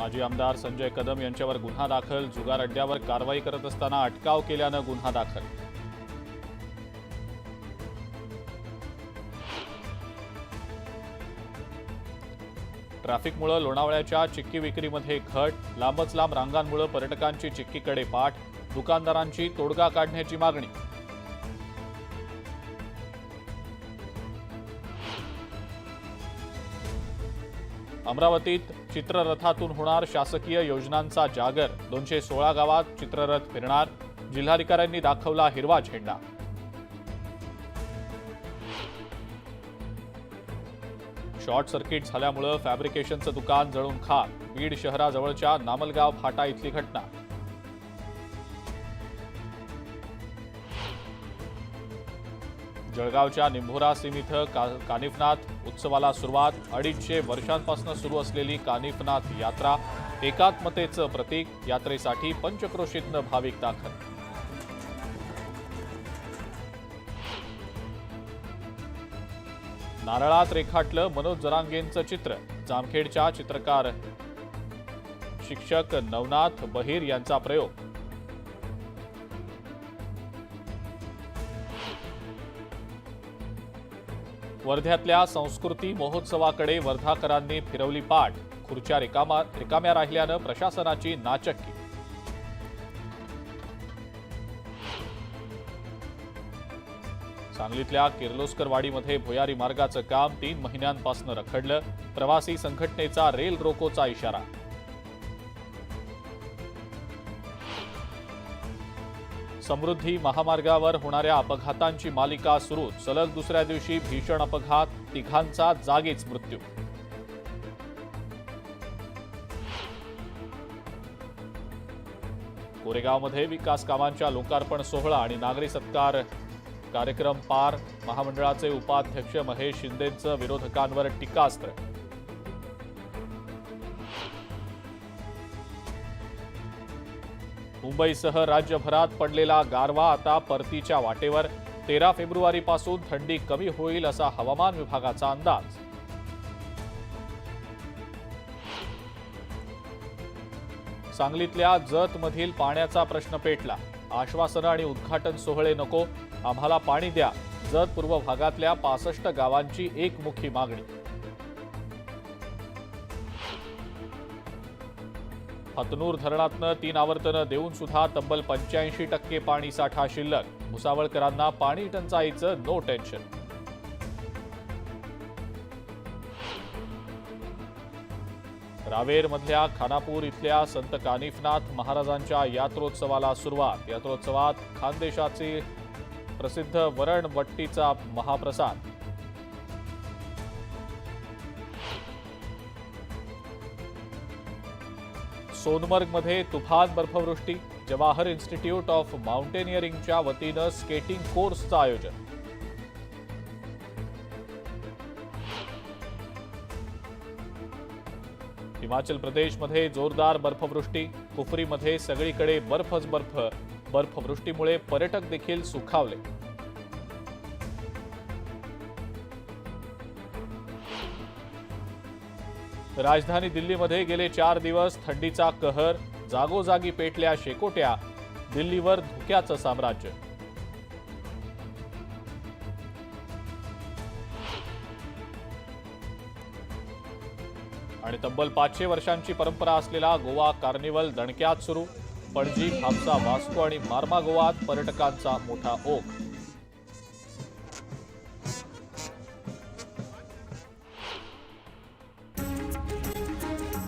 माजी आमदार संजय कदम यांच्यावर गुन्हा दाखल जुगार अड्ड्यावर कारवाई करत असताना अटकाव केल्यानं गुन्हा दाखल. ट्रॅफिकमुळे लोणावळ्याच्या चिक्की विक्रीमध्ये घट लांबच लांब रांगांमुळे पर्यटकांची चिक्कीकडे पाठ दुकानदारांची तोडगा काढण्याची मागणी. अमरावतीत चित्ररथातून होणार शासकीय योजनांचा जागर. दोनशे सोळा गावात चित्ररथ फिरणार. जिल्हाधिकाऱ्यांनी दाखवला हिरवा झेंडा. शॉर्ट सर्किट झाल्यामुळं फॅब्रिकेशनचं दुकान जळून खाक. बीड शहराजवळच्या नामलगाव फाटा इथली घटना. जळगावच्या निंभोरा सीम इथं का कानिफनाथ उत्सवाला सुरुवात. अडीचशे वर्षांपासून सुरू असलेली कानिफनाथ यात्रा एकात्मतेचं प्रतीक यात्रेसाठी पंचक्रोशीतनं भाविक दाखल. नारळात रेखाटलं मनोज जरांगेंचं चित्र. जामखेडच्या चित्रकार शिक्षक नवनाथ बहिर यांचा प्रयोग. वर्ध्यातल्या संस्कृती महोत्सवाकडे वर्धाकरांनी फिरवली पाठ. खुर्च्या रिकामा रिकाम्या राहिल्यानं प्रशासनाची नाचक्की. सांगलीतल्या किर्लोस्करवाडीमध्ये भुयारी मार्गाचं काम तीन महिन्यांपासून रखडलं. प्रवासी संघटनेचा रेल रोकोचा इशारा. समृद्धी महामार्गावर होणाऱ्या अपघातांची मालिका सुरू सलग दुसऱ्या दिवशी भीषण अपघात तिघांचा जागीच मृत्यू. कोरेगावमध्ये विकास कामांच्या लोकार्पण सोहळा आणि नागरी सत्कार कार्यक्रम पार. महामंडळाचे उपाध्यक्ष महेश शिंदेंचं विरोधकांवर टीकास्त्र. मुंबईसह राज्यभरात पडलेला गारवा आता परतीच्या वाटेवर. तेरा फेब्रुवारीपासून थंडी कमी होईल असा हवामान विभागाचा अंदाज. सांगलीतल्या जतमधील पाण्याचा प्रश्न पेटला. आश्वासनं आणि उद्घाटन सोहळे नको. आम्हाला पाणी द्या. जत पूर्व भागातल्या पासष्ट गावांची एकमुखी मागणी. हतनूर धरणातनं तीन आवर्तनं देऊन सुद्धा तब्बल पंच्याऐंशी टक्के पाणी साठा शिल्लक. भुसावळकरांना पाणी टंचाईचं नो टेन्शन रावेरमधल्या खानापूर इथल्या संत कानिफनाथ महाराजांच्या यात्रोत्सवाला सुरुवात. यात्रोत्सवात खानदेशाचे प्रसिद्ध वरणवट्टीचा महाप्रसाद. सोनमर्गमध्ये तुफान बर्फवृष्टी जवाहर इन्स्टिट्यूट ऑफ माउंटेनिअरिंगच्या वतीनं स्केटिंग कोर्सचं आयोजन. हिमाचल प्रदेशमध्ये जोरदार बर्फवृष्टी कुफरीमध्ये सगळीकडे बर्फच बर्फ बर्फवृष्टीमुळे पर्यटक देखील सुखावले. राजधानी दिल्लीमध्ये गेले चार दिवस थंडीचा कहर जागोजागी पेटल्या शेकोट्या दिल्लीवर धुक्याचं साम्राज्य. आणि तब्बल पाचशे वर्षांची परंपरा असलेला गोवा कार्निवल दणक्यात सुरू पणजी भापसा वास्को आणि मार्मा गोवात पर्यटकांचा मोठा ओघ.